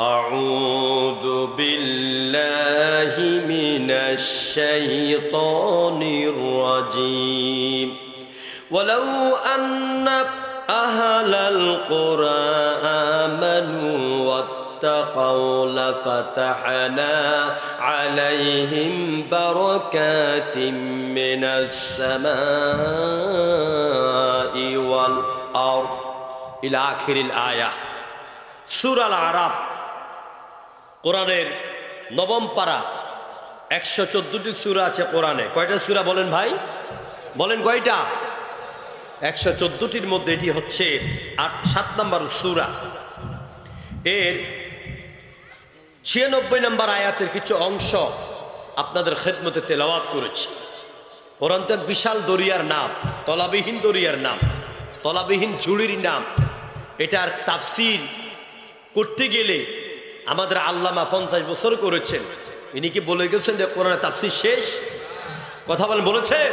أعوذ بالله من الشيطان الرجيم. ولو أن أهل القرى آمنوا واتقوا لفتحنا عليهم بركات من السماء والأرض. إلى آخر الآية. سورة الأعراف. কোরআনের নবম পাড়া একশো চোদ্দটি সুরা আছে কোরআনে। কয়টা সুরা বলেন ভাই? বলেন কয়টা? একশো চোদ্দটির মধ্যে এটি হচ্ছে আট, সাত নম্বর সুরা। এর ছিয়ানব্বই নম্বর আয়াতের কিছু অংশ আপনাদের খেদমতে তেলাওয়াত করেছি। কোরআন তো বিশাল দরিয়ার নাম, তলাবিহীন দরিয়ার নাম, তলাবিহীন ঝুড়ির নাম। এটার তাফসির করতে গেলে আমাদের আল্লামা পঞ্চাশ বছর করেছেন। ইনি কি বলে গেছেন যে কোরআনের তাফসির শেষ? কথা বলেন, বলেছেন?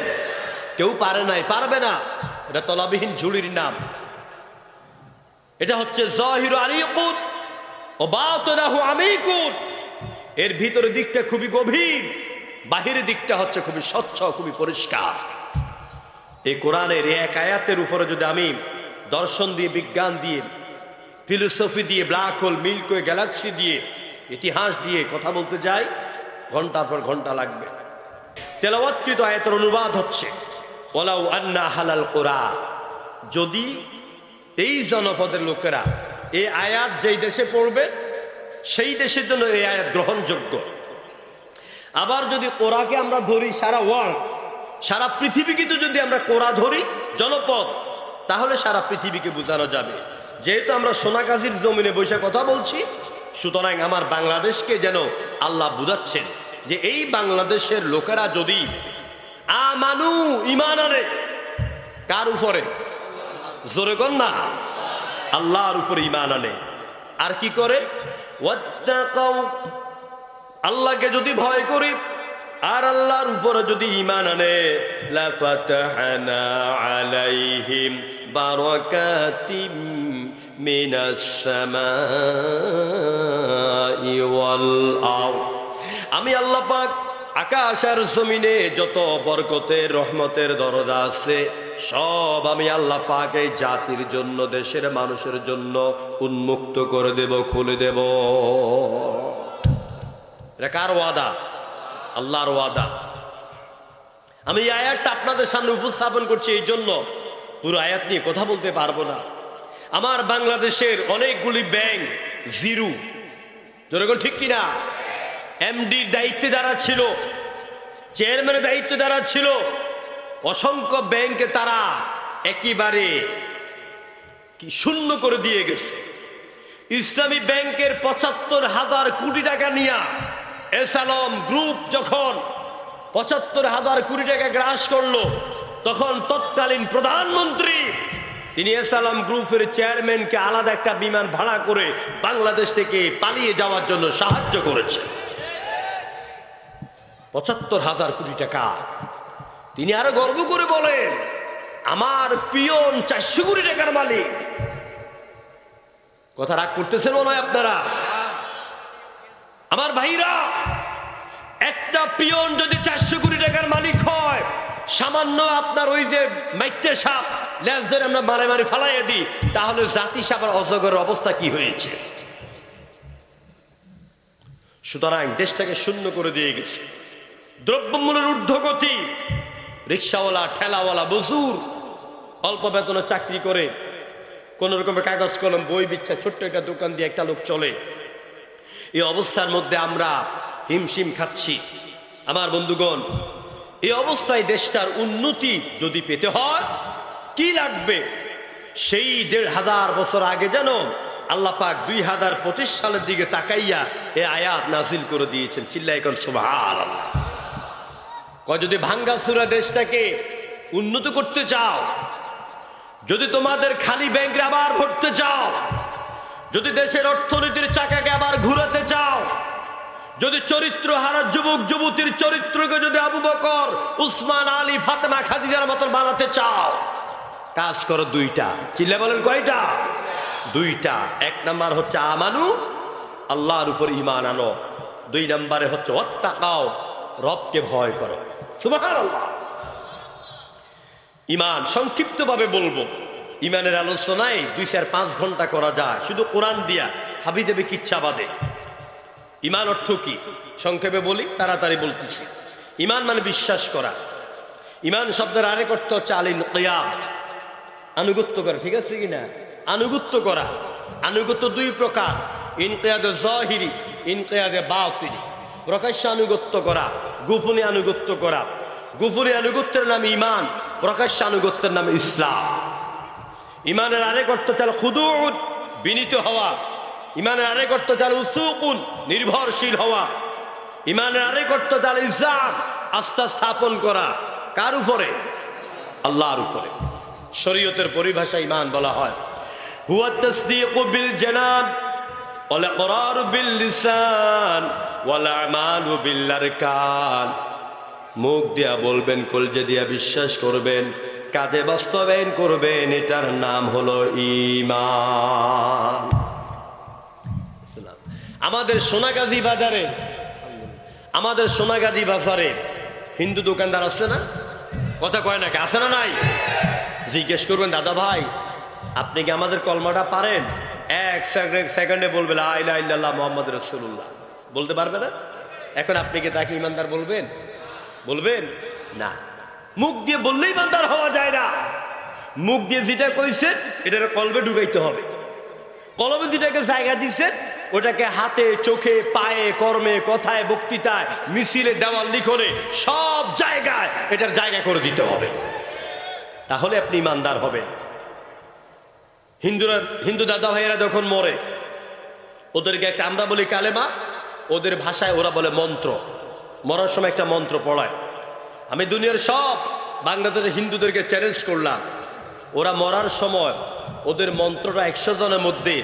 কেউ পারে নাই, পারবে না। এটা তলাবিহীন ঝুড়ির নাম। এটা হচ্ছে জহির আলিকুন ও বাতনাহু আমিকুন। এর ভিতরের দিকটা খুবই গভীর বাহিরের দিকটা হচ্ছে খুবই স্বচ্ছ, খুবই পরিষ্কার। এই কোরআনের এক আয়াতের উপরে যদি আমি দর্শন দিয়ে, বিজ্ঞান দিয়ে ফিলোসফি দিয়ে ব্ল্যাক হোল মিল্কওয়ে গ্যালাক্সি দিয়ে, ইতিহাস দিয়ে কথা বলতে যাই, ঘণ্টার পর ঘণ্টা লাগবে। তেলাওয়াতকৃত আয়াতের অনুবাদ হচ্ছে ওলাউ আন্না হালাল কোরআ। যদি এই জনপদের লোকেরা এই আয়াত যেই দেশে পড়বে, সেই দেশের জন্য এই আয়াত গ্রহণযোগ্য। আবার যদি কোরাকে আমরা ধরি সারা ওয়ার্ল্ড সারা পৃথিবীকে তো যদি আমরা কোরা ধরি, জনপদ, তাহলে সারা পৃথিবীকে বোঝানো যাবে। যেহেতু আমরা সোনাগাজীর জমিনে বসে কথা বলছি, সুতরাং আমার বাংলাদেশকে যেন আল্লাহ বুঝাচ্ছেন যে এই বাংলাদেশের লোকেরা যদি আমানু ইমান আনে, কার উপরে? জোরে কর না। আল্লাহর উপরে ইমান আনে। আর কি করে? আল্লাহকে যদি ভয় করি আর আল্লাহর উপরে যদি ইমান আনে আলাইহিম আমি আল্লাহ পাক আকাশ আর জমিনে যত বরকতের, রহমতের দরজা আছে, সব আমি আল্লাহ পাক এই জাতির জন্য, দেশের মানুষের জন্য উন্মুক্ত করে দেব, খুলে দেব। এটা কার ওয়াদা? আল্লাহর ওয়াদা। আমি এই আয়াতটা আপনাদের সামনে উপস্থাপন করছি এই জন্য পুরো আয়াত নিয়ে কথা বলতে পারব না। আমার বাংলাদেশের অনেকগুলি ব্যাংক জিরু। যেরকম ঠিক কিনা? এমডির দায়িত্বে যারা ছিল চেয়ারম্যানের দায়িত্বে যারা ছিল, অসংখ্য ব্যাংকে তারা একেবারে কি শূন্য করে দিয়ে গেছে। ইসলামী ব্যাংকের পঁচাত্তর হাজার কোটি টাকা নিয়ে এসালম গ্রুপ যখন পঁচাত্তর হাজার কোটি টাকা গ্রাস করল, তখন তৎকালীন প্রধানমন্ত্রী, তিনি এসালাম গ্রুপের চেয়ারম্যানকে আলাদা একটা বিমান ভাড়া করে বাংলাদেশ থেকে পালিয়ে যাওয়ার জন্য সাহায্য করেছে। পঁচাত্তর হাজার কোটি টাকা। তিনি আরও গর্ব করে বলেন, আমার পিয়ন চারশো কোটি টাকার মালিক। কথা রাগ করতেছেন মনে হয় আপনারা। আমার ভাইরা, একটা পিয়ন যদি চারশো কোটি টাকার মালিক হয়, সামান্য আপনার ওই যে মাইটে সাপ, লেজ ধরে আমরা মারে মারে ফালাইয়ে দিই, তাহলে জাতি সাপের অজগরের অবস্থা কি হয়েছে? সুতরাং দেশটাকে শূন্য করে দিয়ে গেছে। দ্রব্যমূল্যের ঊর্ধ্বগতি, রিক্সাওয়ালা, ঠেলাওয়ালা বসুর অল্প বেতনে চাকরি করে কোন রকমের কাগজ, কলম, বই বিচ্ছা, ছোট্ট একটা দোকান দিয়ে একটা লোক চলে। এই অবস্থার মধ্যে আমরা হিমশিম খাচ্ছি। আমার বন্ধুগণ, এই অবস্থায় দেশটার উন্নতি যদি পেতে হয়, কি লাগবে? সেই দেড় হাজার বছর আগে যেন আল্লাহ পাক দুই হাজার পঁচিশ সালের দিকে তাকাইয়া এ আয়াত নাজিল করে দিয়েছেন। চিল্লাই এখন সুবহান আল্লাহ কয়, যদি ভাঙ্গাসুরা দেশটাকে উন্নত করতে চাও, যদি তোমাদের খালি ব্যাংকে আবার ভরতে চাও যদি দেশের অর্থনীতির চাকাকে আবার ঘুরাতে চাও, যদি চরিত্র হারা যুবক, যুবতীর চরিত্রকে যদি আবু বকর, উসমান, আলী, ফাতেমা, খাদিজার মতন বানাতে চাও, কাজ করো দুইটা। চিল্লে বলেন কয়টা? দুইটা। এক নাম্বার হচ্ছে আমানু, আল্লাহর উপর ইমান আনো। দুই নম্বরে হচ্ছে অত্যাকাও রবকে ভয় করো। সুবহানাল্লাহ। ইমান সংক্ষিপ্তভাবে বলব। ইমানের আলোচনায় দুই চার পাঁচ ঘণ্টা করা যায়। শুধু কোরআন দিয়া হাবি যাবে কিচ্ছা বাদে। ইমান অর্থ কি? সংক্ষেপে বলি, তাড়াতাড়ি বলতেছি। ইমান মানে বিশ্বাস করা। ইমান শব্দের আরেক অর্থ হচ্ছে আলিন আনুগত্য করা, ঠিক আছে কি না? আনুগত্য করা। আনুগত্য দুই প্রকার। ইনকেয়াদে জহিরি, ইনকেয়াদে বাতিনি। প্রকাশ্য আনুগত্য করা, গোপনে আনুগত্য করা। গোপনে আনুগত্যের নাম ইমান, প্রকাশ্য আনুগত্যের নাম ইসলাম। ইমানের আরেক অর্থ তাহলে খুদুন বিনীত হওয়া। ইমানের আরেক অর্থ তাহলে উসুকুন, নির্ভরশীল হওয়া। ইমানের আরেক অর্থ তাহলে ইজাম আস্থা স্থাপন করা। কার উপরে? আল্লাহর উপরে। শরীয়তের পরিভাষা ইমান বলা হয়। বিল মুখ দিয়া বলবেন, কলজে দিয়া বিশ্বাস করবেন। কাজে বাস্তবায়ন করবেন, এটার নাম হলো ইমান আমাদের সোনাগাজী বাজারে, আমাদের সোনাগাজী বাজারে হিন্দু দোকানদার আছে না? কথা কয় নাকি আছে না নাই? জিজ্ঞেস করবেন, দাদা ভাই, আপনি কি আমাদের কলমাটা পারেন? এক সেকেন্ড- বলবে, লা ইলাহা মোহাম্মদ রসুল্লাহ বলতে পারবে না? এখন আপনি কি তাকে ইমানদার বলবেন? বলবেন? না। মুখ দিয়ে বললেই ইমানদার হওয়া যায় না। মুখ দিয়ে যেটা কইছেন এটার কলবে ঢুকাইতে হবে। কলবে যেটাকে জায়গা দিচ্ছেন ওটাকে হাতে, চোখে, পায়ে, কর্মে, কথায়, বক্তৃতায়, মিছিলে, দেওয়াল, লিখনে, সব জায়গায় এটার জায়গা করে দিতে হবে। তাহলে আপনি ইমানদার হবেন। হিন্দুরা, হিন্দু দাদা ভাইয়েরা যখন মরে, ওদেরকে একটা আমরা বলি কালেমা, ওদের ভাষায় ওরা বলে মন্ত্র। মরার সময় একটা মন্ত্র পড়ায়। আমি দুনিয়ার সব বাংলাদেশের হিন্দুদেরকে চ্যালেঞ্জ করলাম। ওরা মরার সময় ওদের মন্ত্রটা একশো জনের মধ্যে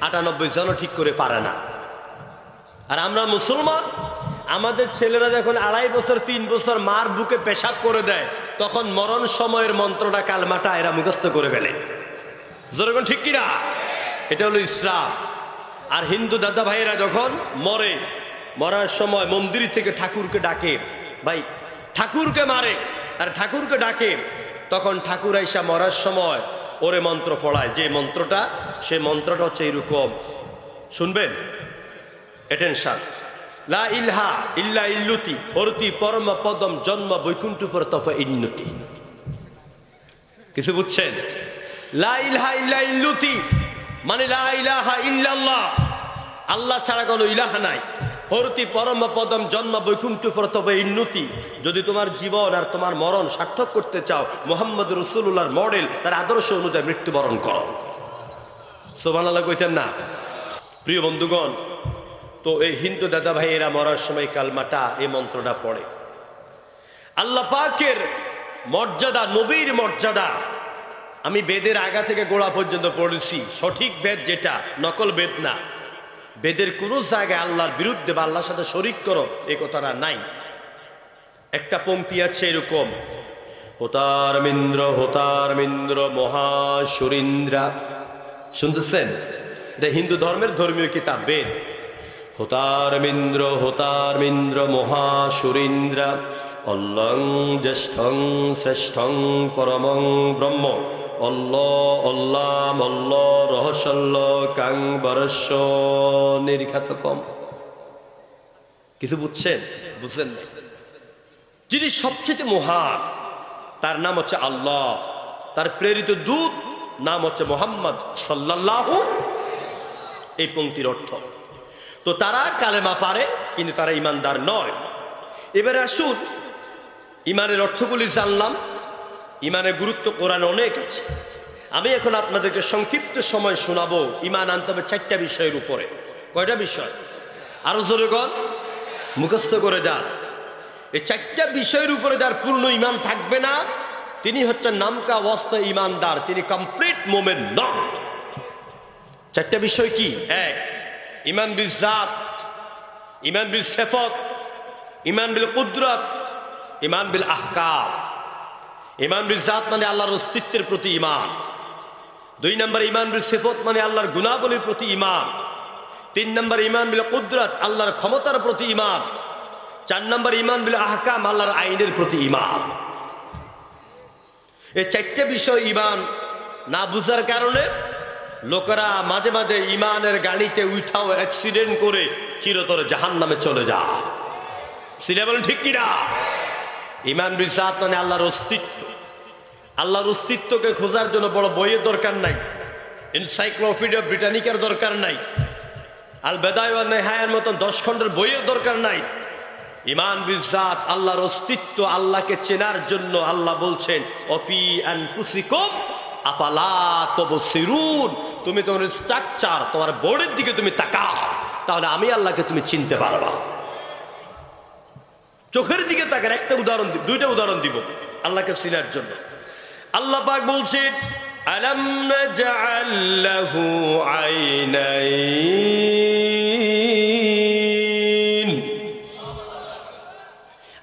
আটানব্বই জনও ঠিক করে পারে না। আর আমরা মুসলমান, আমাদের ছেলেরা যখন আড়াই বছর, তিন বছর মার বুকে পেশাব করে দেয়, তখন মরণ সময়ের মন্ত্রটা কালমাটা এরা মুখস্থ করে ফেলে। যেরকম ঠিক কিনা? এটা হলো ইসলাম। আর হিন্দু দাদা ভাইয়েরা যখন মরে, মরার সময় মন্দির থেকে ঠাকুরকে ডাকে, ভাই ঠাকুরকে মারে, আর ঠাকুরকে ডাকে। তখন ঠাকুর আইসা মরার সময় ওরে মন্ত্র পড়ায়। যে মন্ত্রটা, সে মন্ত্রটা হচ্ছে এরকম। শুনবেন? এটেনশন লা ইলহা ইল্লা ইল্লুতি, অরতি পরম পদম জন্ম বৈকুণ্ঠ প্রতফ ইন্নতি। কিছু বুঝছেন? লা ইলহা ইল্লা ইল্লুতি মানে লা ইলাহা ইল্লাল্লাহ। আল্লাহ ছাড়া কোনো ইলাহা নাই। হরতি পরম পদম জন্ম বৈকুণ্ঠ প্রতবে ইন্নতি যদি তোমার জীবন আর তোমার মরণ সার্থক করতে চাও, মোহাম্মদ রসুল্লাহর মডেল, তার আদর্শ অনুযায়ী মৃত্যুবরণ করো। সোমান আল্লাহ কইতেন না? প্রিয় বন্ধুগণ, তো এই হিন্দু দাদা ভাইয়েরা মরার সময় কালমাটা, এই মন্ত্রটা পড়ে। আল্লাহ পাকের মর্যাদা, নবীর মর্যাদা, আমি বেদের আগা থেকে গোড়া পর্যন্ত পড়েছি। সঠিক বেদ যেটা, নকল বেদ না। বেদের কোনো জায়গায় আল্লাহর বিরুদ্ধে বা আল্লাহর সাথে শরিক করো, এ কথাটা নাই। একটা পঙ্ক্তি আছে এরকম, হোতার মিন্দ্র হোতার মিন্দ্র, মহাসুরিন্দ্রা। শুনতেছেন? এটা হিন্দু ধর্মের ধর্মীয় কিতাব, বেদ। হোতার মিন্দ্র হোতার মিন্দ্র, মহাসুরিন্দ্রা, অল্লং জ্যেষ্ঠং শ্রেষ্ঠং পরমং ব্রহ্ম। অল্ল অল্লা মল্ল রহসল্ল কাং, বরস্য, নির্ঘাত কম। কিছু বুঝছেন? বুঝছেন না। যিনি সবচেয়ে মহান, তার নাম হচ্ছে আল্লাহ। তার প্রেরিত দূত নাম হচ্ছে মোহাম্মদ সাল্লাল্লাহু এই পঙ্ক্তির অর্থ। তো তারা কালেমা পারে, কিন্তু তারা ইমানদার নয়। এবারে আসুন, ইমানের অর্থগুলি জানলাম। ইমানের গুরুত্ব কোরআন অনেক আছে। আমি এখন আপনাদেরকে সংক্ষিপ্ত সময় শোনাবো ইমান আনতে হবে চারটা বিষয়ের উপরে। কয়টা বিষয়? আরও জোরে কর মুখস্থ করে যান। এই চারটা বিষয়ের উপরে যার পূর্ণ ইমান থাকবে না, তিনি হচ্ছেন নামকা অবস্থা ইমানদার, তিনি কমপ্লিট মোমেন্ট নন। চারটা বিষয় কি? এক, ইমান বিল জাত, ইমান বিল সেফত, ইমান বিল কুদরত, ইমান বিল আহকাম। ইমান বিল জাত মানে আল্লাহর অস্তিত্বের প্রতি ইমান দুই নম্বর, ইমান বিল সেফত মানে আল্লাহর গুণাবলীর প্রতি ইমান তিন নম্বর, ইমান বিল কুদরত, আল্লাহর ক্ষমতার প্রতি ইমান চার নম্বর, ইমান বিল আহকাম, আল্লাহর আইনের প্রতি ইমান এই চারটে বিষয় ইমান না বুঝার কারণে লোকেরা মাঝে মাঝে ইমানের গাড়িতে উঠাও অ্যাক্সিডেন্ট করে চিরতরে জাহান নামে চলে যায়। সিলে বলেন ঠিক কিনা? ইমান বিসাত মানে আল্লাহর অস্তিত্ব। আল্লাহর অস্তিত্বকে খোঁজার জন্য বড় বইয়ের দরকার নাই। এনসাইক্লোপিডিয়া ব্রিটানিকার দরকার নাই। আল বেদায় নেহায়ের মতন দশ খণ্ডের বইয়ের দরকার নাই। ইমান বিজাত আল্লাহর অস্তিত্ব, আল্লাহকে চেনার জন্য আল্লাহ বলছেন অপি অ্যান্ড পুসিকম আপালা তব সিরুন তুমি তোমার স্ট্রাকচার তোমার বোর্ডের দিকে তুমি তাকাও, তাহলে আমি আল্লাহকে তুমি চিনতে পারবা। চোখের দিকে তাকার একটা উদাহরণ দুইটা উদাহরণ দিব, আল্লাহকে চিনার জন্য। আল্লাহ পাক বলছেন, আলম নাজআল লাহু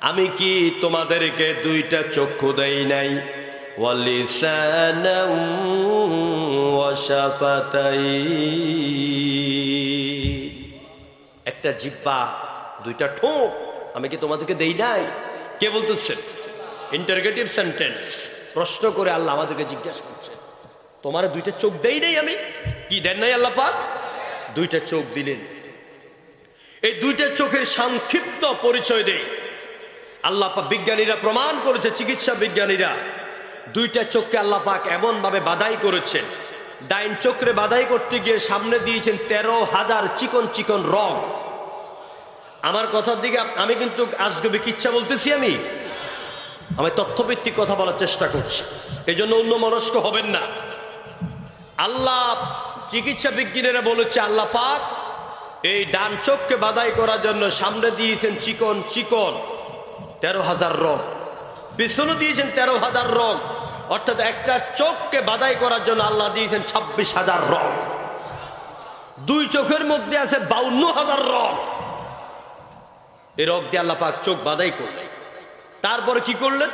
আমি কি তোমাদেরকে দুইটা চক্ষু দেই নাই? একটা জিব্বা, দুইটা ঠোঁট, আমি কি তোমাদেরকে দেই নাই? কে বলতেছেন ইন্টারগেটিভ সেন্টেন্স প্রশ্ন করে আল্লাহ আমাদেরকে জিজ্ঞাসা করছে, তোমার দুইটা চোখ দেই নাই আমি? কি, দেন নাই আল্লাহ পাক? দুইটা চোখ দিলেন। এই দুইটা চোখের সংক্ষিপ্ত পরিচয় দেয় আল্লাহ পাক বিজ্ঞানীরা প্রমাণ করেছে, চিকিৎসা বিজ্ঞানীরা, দুইটা চোখকে আল্লাহ পাক এমন ভাবে বাধাই করেছেন। ডাইন চক্রে বাধাই করতে গিয়ে সামনে দিয়েছেন তেরো হাজার চিকন চিকন রং। আমার কথার দিকে আমি কিন্তু আজকে বিকিচ্ছা বলতেছি আমি। আমি তথ্যভিত্তিক কথা বলার চেষ্টা করছি। এই জন্য অন্য মনস্ক হবেন না। আল্লাহ চিকিৎসা বিজ্ঞানীরা বলেছে, আল্লাহ পাক এই ডান চোখকে বাধাই করার জন্য সামনে দিয়েছেন চিকন চিকন তেরো হাজার রং। পিছনে দিয়েছেন তেরো হাজার রং। অর্থাৎ একটা চোখকে বাধাই করার জন্য আল্লাহ দিয়েছেন ছাব্বিশ হাজার রং। দুই চোখের মধ্যে আছে বাউন্ন হাজার রং। এই রোগ দিয়ে আল্লাহ পাক চোখ বাধাই করলেন। তারপরে কি করলেন?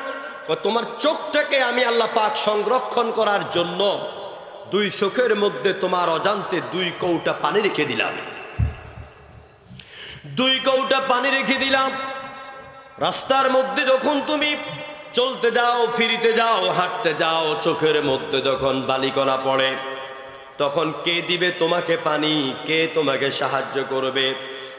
তোমার চোখটাকে আমি আল্লাহ পাক সংরক্ষণ করার জন্য দুই চোখের মধ্যে তোমার অজান্তে দুই কৌটা পানি রেখে দিলাম। দুই কৌটা পানি রেখে দিলাম। রাস্তার মধ্যে যখন তুমি চলতে যাও, ফিরিতে যাও, হাঁটতে যাও, চোখের মধ্যে যখন বালিকণা পড়ে, তখন কে দিবে তোমাকে পানি? কে তোমাকে সাহায্য করবে?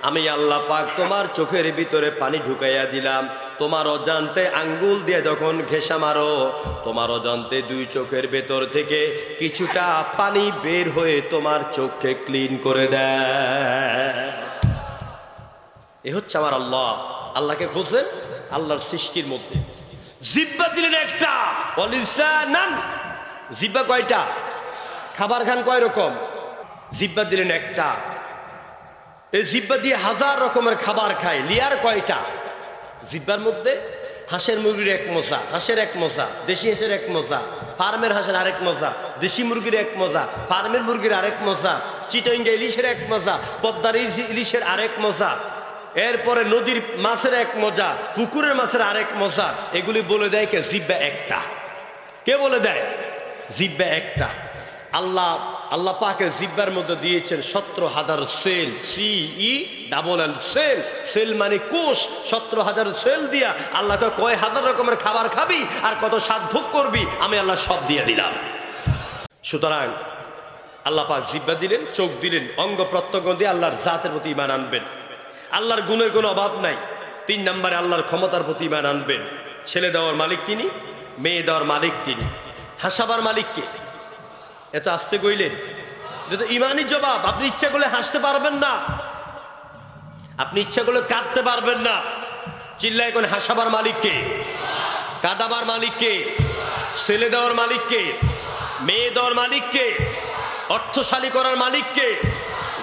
আমি আল্লাহ পাক তোমার চোখের ভিতরে পানি ঢুকাইয়া দিলাম। তোমার অজান্তে আঙ্গুল দিয়ে যখন ঘেঁষা মারো, তোমার অজান্তে দুই চোখের ভেতর থেকে কিছুটা পানি বের হয়ে তোমার চোখকে ক্লিন করে দেয়। এ হচ্ছে আমার আল্লাহ। আল্লাহকে খুঁজছেন আল্লাহর সৃষ্টির মধ্যে। জিব্বা দিলেন একটা। নান জিব্বা কয়টা? খাবার খান কয় রকম? জিব্বা দিলেন একটা। এই জিব্বা দিয়ে হাজার রকমের খাবার খায়। লিয়ার কয়টা? জিব্বার মধ্যে হাঁসের মুরগির এক মজা, হাঁসের এক মজা, দেশি হাঁসের এক মজা, ফার্মের হাঁসের আরেক মজা, দেশি মুরগির এক মজা, ফার্মের মুরগির আরেক মজা চিটঙ্গা ইলিশের এক মজা, পদ্মার ইলিশ- ইলিশের আরেক মজা, এরপরে নদীর মাছের এক মজা, পুকুরের মাছের আরেক মজা, এগুলি বলে দেয় কে? জিব্বা একটা। কে বলে দেয়? জিব্বা একটা। আল্লাহ আল্লাহ পাকে জিব্বার মধ্যে দিয়েছেন সতেরো হাজার cell C E double L cell. Cell মানে কোষ। সতেরো হাজার সেল দিয়া আল্লাহকে কয় হাজার রকমের খাবার খাবি আর কত স্বাদ ভোগ করবি, আমি আল্লাহ সব দিয়ে দিলাম। সুতরাং আল্লাহ পাক জিব্বা দিলেন, চোখ দিলেন, অঙ্গ প্রত্যঙ্গ দিয়ে আল্লাহর জাতের প্রতি ইমান আনবেন। আল্লাহর গুণের কোনো অভাব নাই। তিন নম্বরে আল্লাহর ক্ষমতার প্রতি ইমান আনবেন। ছেলে দেওয়ার মালিক তিনি, মেয়ে দেওয়ার মালিক তিনি। হাসাবার মালিককে এত আসতে কইলেন এটা তো ইমানই জবাব আপনি ইচ্ছা করলে হাসতে পারবেন না আপনি ইচ্ছা করলে কাঁদতে পারবেন না চিল্লায় কোন হাসাবার মালিককে কাদাবার মালিককে ছেলে দেওয়ার মালিককে মেয়ে দেওয়ার মালিককে অর্থশালী করার মালিককে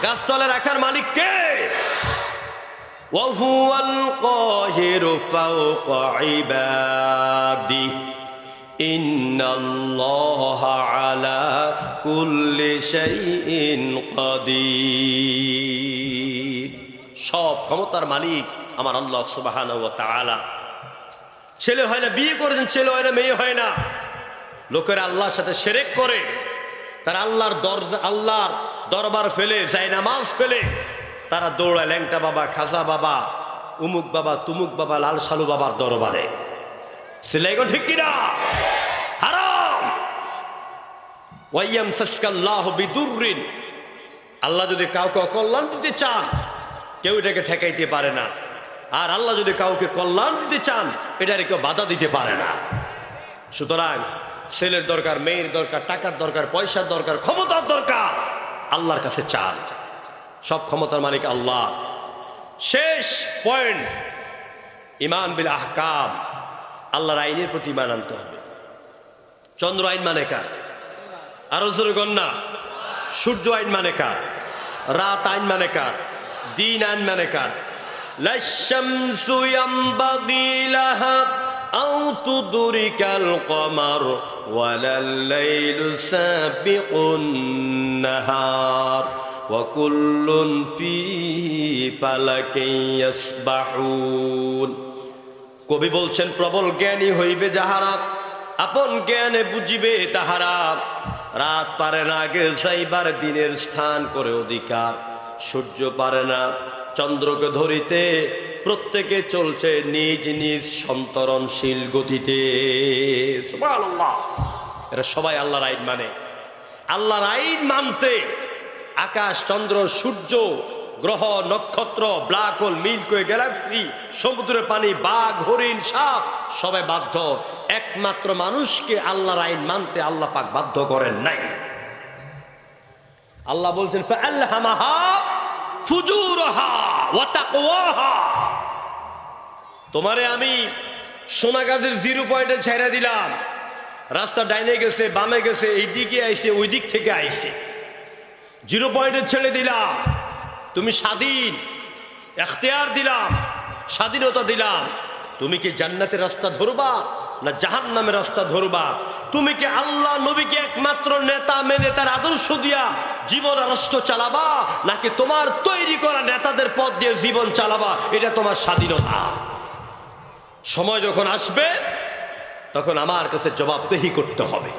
গাছতলে রাখার মালিককে وهو القاهر فوق عباده إن الله على كل شيء قدير সব ক্ষমতার মালিক আমার আল্লাহ সুবাহান ও তাআলা ছেলে হয় না বিয়ে করেছেন ছেলে হয় না মেয়ে হয় না লোকেরা আল্লাহর সাথে সেরেক করে তার আল্লাহর দরজা আল্লাহর দরবার ফেলে যায় নামাজ ফেলে তারা দৌড়ায় ল্যাংটা বাবা খাজা বাবা উমুক বাবা তুমুক বাবা লাল সালু বাবার দরবারে সিলাইগো ঠিক কিনা হারাম ওয়াইয়াম সাসকাল্লাহ বিদুররিন আল্লাহ যদি কাউকে কল্যাণ দিতে চান কেউ এটাকে ঠেকাইতে পারে না আর আল্লাহ যদি কাউকে কল্যাণ দিতে চান এটারে কেউ বাধা দিতে পারে না সুতরাং ছেলের দরকার মেয়ের দরকার টাকার দরকার পয়সার দরকার ক্ষমতার দরকার আল্লাহর কাছে চান সব ক্ষমতার মালিক আল্লাহ শেষ পয়েন্ট ইমান বিল আহকাম আল্লাহর আইনের প্রতি ইমান আনতে হবে চন্দ্র আইন মানে কার আরো জোরে গন্যা সূর্য আইন মানে কার রাত আইন মানে কার দিন আইন মানে কার লাশামসু ইয়ামবাগি লাহা আও তুদরিকাল কমার ওয়ালাল লাইলু সাবিকুন নাহার وكل في فلك يسبحون কবি বলছেন, প্রবল জ্ঞানী হইবে যাহারা, আপন জ্ঞানে বুঝিবে তাহারা। রাত পারে না আগে যাইবার দিনের স্থান করে অধিকার। সূর্য পারে না, চন্দ্রকে ধরিতে প্রত্যেকে চলছে নিজ নিজ সন্তরণশীল গতিতে। এরা সবাই আল্লাহর আইন মানে। আল্লাহর আইন মানতে আকাশ, চন্দ্র, সূর্য গ্রহ, নক্ষত্র, ব্ল্যাক হোল মিল্কওয়ে গ্যালাক্সি, সমুদ্রের পানি, বাঘ, হরিণ, সাপ, সবাই বাধ্য। একমাত্র মানুষকে আল্লাহর আইন মানতে আল্লাহ পাক বাধ্য করেন নাই। আল্লাহ বলছেন তোমারে আমি সোনাগাজের জিরো পয়েন্টে ছেড়ে দিলাম। রাস্তা ডাইনে গেছে, বামে গেছে এই দিকে আইছে ওই দিক থেকে আইসে। জিরো পয়েন্টে ছেড়ে দিলাম। তুমি স্বাধীন। এখতিয়ার দিলাম, স্বাধীনতা দিলাম। তুমি কি জান্নাতের রাস্তা ধরবা না জাহান নামের রাস্তা ধরবা? তুমি কি আল্লাহ নবীকে একমাত্র নেতা মেনে তার আদর্শ দিয়া জীবন রাষ্ট্র চালাবা? নাকি তোমার তৈরি করা নেতাদের পথ দিয়ে জীবন চালাবা? এটা তোমার স্বাধীনতা। সময় যখন আসবে, তখন আমার কাছে জবাবদেহি করতে হবে।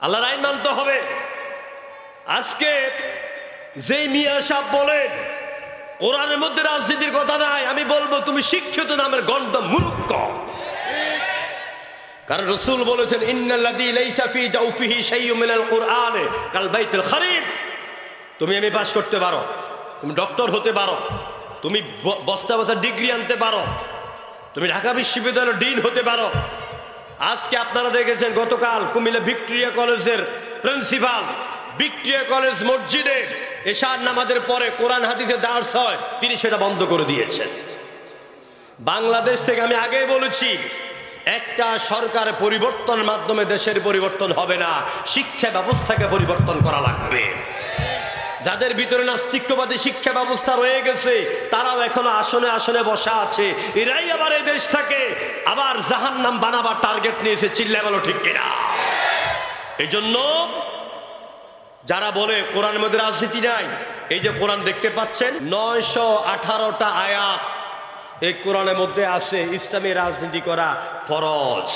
আল্লাহর আইন মানতে হবে। আজকে যেই মিয়া সাহ বলেন, কোরআনের মধ্যে রাজনীতির কথা নাই, আমি বলব তুমি শিক্ষিত নামের গন্ধ মূর্খ কারণ রসুল বলেছেন তুমি আমি পাস করতে পারো, তুমি ডক্টর হতে পারো, তুমি বস্তা বস্তা ডিগ্রি আনতে পারো, তুমি ঢাকা বিশ্ববিদ্যালয়ের ডিন হতে পারো। আজকে আপনারা দেখেছেন, গতকাল কুমিল্লা ভিক্টোরিয়া কলেজের প্রিন্সিপাল ভিক্টোরিয়া কলেজ মসজিদে এশার নামাজের পরে কোরআন হাদিসে দাঁড় হয়, তিনি সেটা বন্ধ করে দিয়েছেন। বাংলাদেশ থেকে আমি আগেই বলেছি, একটা সরকার পরিবর্তনের মাধ্যমে দেশের পরিবর্তন হবে না, শিক্ষা ব্যবস্থাকে পরিবর্তন করা লাগবে। যাদের ভিতরে নাস্তিক্যবাদী শিক্ষা ব্যবস্থা রয়ে গেছে, তারাও এখনও আসনে আসনে বসা আছে। এরাই আবার এই দেশটাকে আবার জাহান নাম বানাবার টার্গেট নিয়েছে চিল্লা গেল ঠিক কিনা? এই জন্য যারা বলে কোরআনের মধ্যে রাজনীতি নাই, এই যে কোরআন দেখতে পাচ্ছেন, নয়শো আঠারোটা আয়াত, এই কোরআনের মধ্যে আছে ইসলামী রাজনীতি করা ফরজ।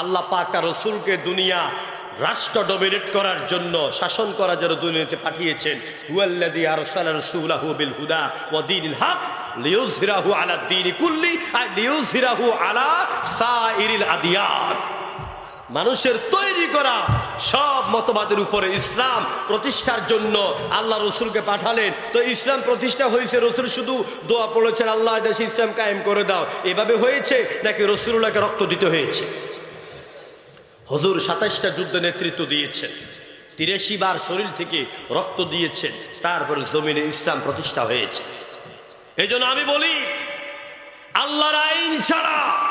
আল্লাহ পাক রসুলকে দুনিয়া রাষ্ট্র ডমিনেট করার জন্য, শাসন করার জন্য দুনিয়াতে পাঠিয়েছেন। হুয়াল্লাযী আরসালা আলা আলা সাইরিল মানুষের তৈরি করা সব মতবাদের উপরে ইসলাম প্রতিষ্ঠার জন্য আল্লাহ রসুলকে পাঠালেন। তো ইসলাম প্রতিষ্ঠা হয়েছে, রসুল শুধু দোয়া পড়েছেন, আল্লাহ দেশে ইসলাম কায়েম করে দাও। এভাবে হয়েছে নাকি রসুল্লাহকে রক্ত দিতে হয়েছে? হজুর সাতাশটা যুদ্ধ নেতৃত্ব দিয়েছেন। তিরাশি বার শরীর থেকে রক্ত দিয়েছেন। তারপরে জমিনে ইসলাম প্রতিষ্ঠা হয়েছে। এই আমি বলি, আল্লাহর আইন ছাড়া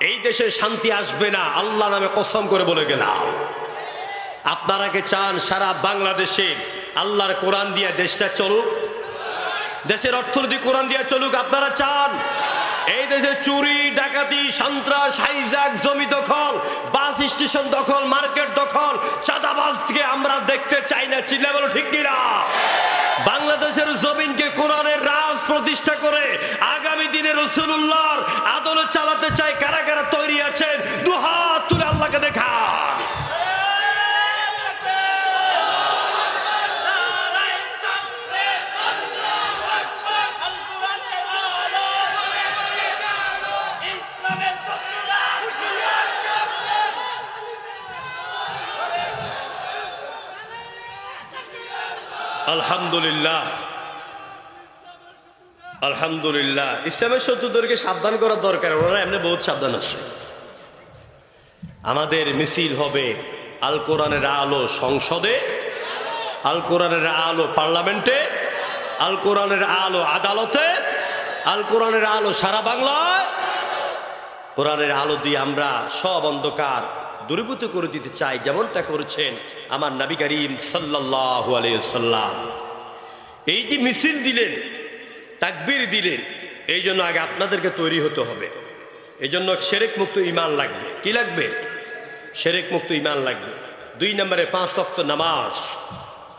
এই দেশে শান্তি আসবে না, আল্লাহ নামে কসম করে বলে গেলাম। আপনারা কে চান সারা বাংলাদেশে আল্লাহর কোরআন দিয়ে দেশটা চলুক? দেশের অর্থনীতি কোরআন দিয়ে চলুক, আপনারা চান? এই দেশে চুরি, ডাকাতি, সন্ত্রাস হাইজাক জমি দখল, বাস স্টেশন দখল, মার্কেট দখল, চাঁদাবাজকে আমরা দেখতে চাই না চিল্লা বলো ঠিক কিনা? বাংলাদেশের জমিনকে কোরআনের রাজ প্রতিষ্ঠা করে আগামী দিনে রসুল্লাহর আদলে চালাতে চায় কারা কারা তৈরি আছেন। দুহাত আলহামদুলিল্লাহ। আলহামদুলিল্লাহ। ইসলামের শত্রুদেরকে সাবধান করার দরকার, ওনারা এমনি বহুত সাবধান আছে। আমাদের মিছিল হবে আল কোরআনের আলো সংসদে, আল কোরআনের আলো পার্লামেন্টে, আল কোরআনের আলো আদালতে, আল কোরআনের আলো সারা বাংলায়। কোরআনের আলো দিয়ে আমরা সব অন্ধকার দূরীভূত করে দিতে চাই, যেমনটা করেছেন আমার নবী করিম সাল্লাল্লাহু আলাইহি সাল্লাম এই যে মিছিল দিলেন, তাকবির দিলেন, এই জন্য আগে আপনাদেরকে তৈরি হতে হবে। এই জন্য সেরেক মুক্ত ইমান লাগবে। কি লাগবে? সেরেক মুক্ত ইমান লাগবে। দুই নম্বরে পাঁচ অক্ত নামাজ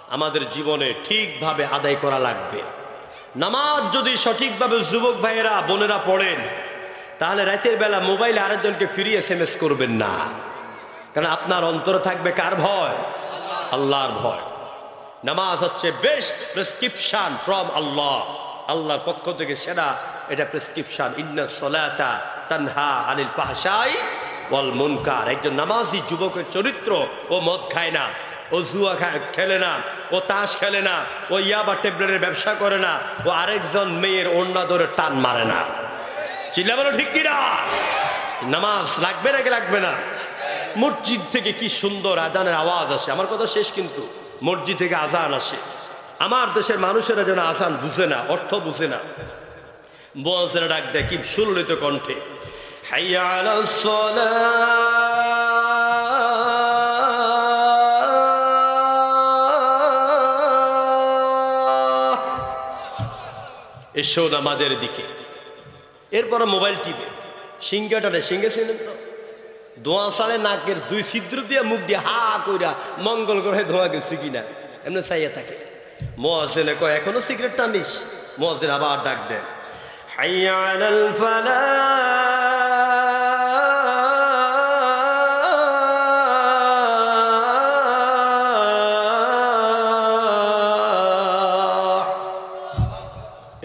আমাদের জীবনে ঠিকভাবে আদায় করা লাগবে। নামাজ যদি সঠিকভাবে যুবক ভাইয়েরা, বোনেরা পড়েন, তাহলে রাতের বেলা মোবাইলে আরেকজনকে ফিরিয়ে এস এম এস করবেন না। কারণ আপনার অন্তরে থাকবে কার ভয়? আল্লাহর ভয়। নামাজ হচ্ছে বেস্ট প্রেসক্রিপশন ফ্রম আল্লাহ আল্লাহর পক্ষ থেকে সেরা, এটা প্রেসক্রিপশন ইন্না সলাতা তানহা আনিল ফাহশাই ওয়াল মুনকার। একজন নামাজি যুবকের চরিত্র, ও মদ খায় না, ও জুয়া খেলে না, ও তাস খেলে না, ও ইয়াবা টেবলেটের ব্যবসা করে না, ও আরেকজন মেয়ের অন্য ধরে টান মারে না। চিল্লা বলো ঠিক কিনা? নামাজ লাগবে নাকি লাগবে না? মসজিদ থেকে কি সুন্দর আজানের আওয়াজ আসে। আমার কথা শেষ কিন্তু। মসজিদ থেকে আজান আসে। আমার দেশের মানুষেরা যেন আজান বুঝে না, অর্থ বুঝে না। বসেরা ডাক দেয় কি সুললিত কণ্ঠে। এসো নামাজের দিকে। এরপর মোবাইল টিপে। সিংহাটারে সিংহে ছিলেন তো ধোঁয়া সালে নাকের দুই ছিদ্র দিয়ে মুখ দিয়ে হা কইরা মঙ্গল গ্রহে ধোঁয়া গেছে কিনা? এমনি চাইয়া থাকে। মহাজেনে কয়, এখনও সিগারেট টানিস মহাজেন আবার ডাক দেন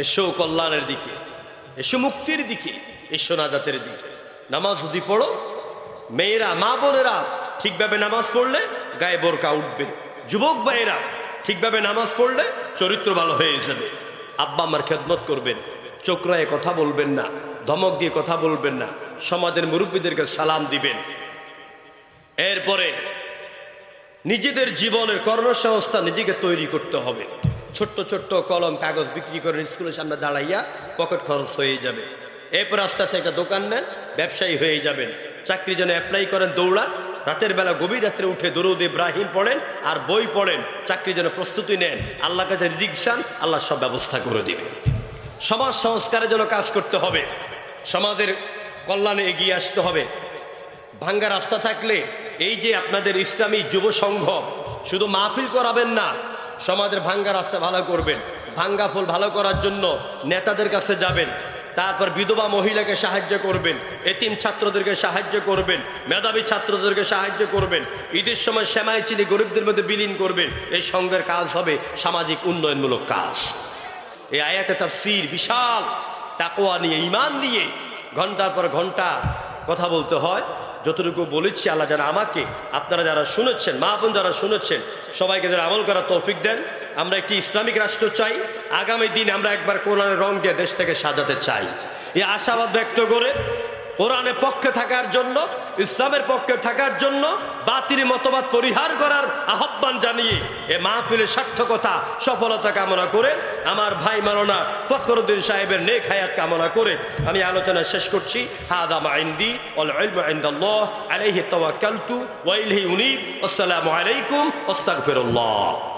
এসো কল্যাণের দিকে, এসো মুক্তির দিকে, এসো নাজাতের দিকে। নামাজ যদি পড়ো মেয়েরা মা বোনেরা ঠিকভাবে নামাজ পড়লে গায়ে বোরকা উঠবে। যুবক ভাইয়েরা ঠিকভাবে নামাজ পড়লে চরিত্র ভালো হয়ে যাবে। আব্বা আমার খেদমত করবেন চোখরায় কথা বলবেন না, ধমক দিয়ে কথা বলবেন না, সমাজের মুরব্বীদেরকে সালাম দিবেন। এরপরে নিজেদের জীবনের কর্মসংস্থা নিজেকে তৈরি করতে হবে। ছোট্ট ছোট্ট কলম, কাগজ বিক্রি করে স্কুলের সামনে দাঁড়াইয়া পকেট খরচ হয়ে যাবে। এরপর আস্তে আস্তে একটা দোকান নেন, ব্যবসায়ী হয়ে যাবেন। চাকরির জন্য অ্যাপ্লাই করেন, দৌড়ান। রাতের বেলা গভীর রাত্রে উঠে দরুদ ইব্রাহিম পড়েন আর বই পড়েন। চাকরির জন্য প্রস্তুতি নেন। আল্লাহ কাছে রিদিকশান আল্লাহ সব ব্যবস্থা করে দিবে। সমাজ সংস্কারের জন্য কাজ করতে হবে। সমাজের কল্যাণে এগিয়ে আসতে হবে। ভাঙ্গা রাস্তা থাকলে এই যে আপনাদের ইসলামী যুব সংঘ, শুধু মাহফিল করাবেন না, সমাজের ভাঙ্গা রাস্তা ভালো করবেন। ভাঙ্গা ফুল ভালো করার জন্য নেতাদের কাছে যাবেন। তারপর বিধবা মহিলাকে সাহায্য করবেন, এতিম ছাত্রদেরকে সাহায্য করবেন, মেধাবী ছাত্রদেরকে সাহায্য করবেন, ঈদের সময় শ্যামাই চিনি গরিবদের মধ্যে বিলীন করবেন, এই সঙ্গের কাজ হবে সামাজিক উন্নয়নমূলক কাজ। এই আয়াতে তার সির বিশাল তাকোয়া নিয়ে ইমান নিয়ে ঘণ্টার পর ঘণ্টা কথা বলতে হয়। যতটুকু বলেছি আল্লাহ যারা আমাকে, আপনারা যারা শুনেছেন, মা বোন যারা শুনেছেন, সবাইকে যারা আমল করার তৌফিক দেন। আমরা একটি ইসলামিক রাষ্ট্র চাই। আগামী দিন আমরা একবার কোরআনের রং দিয়ে দেশটাকে সাজাতে চাই। এই আশাবাদ ব্যক্ত করে কোরআনের পক্ষে থাকার জন্য, ইসলামের পক্ষে থাকার জন্য বাতিল মতবাদ পরিহার করার আহ্বান জানিয়ে এ মাহফিলের সার্থকতা, সফলতা কামনা করে আমার ভাই মাননা ফখরুদ্দিন সাহেবের নেক হায়াত কামনা করে আমি আলোচনা শেষ করছি। হাদাম আইন্দি আলাইহি তাওয়াক্কালতু, ওয়া ইলাইহি উনীব। আসসালামু আলাইকুম, আস্তাগফিরুল্লাহ।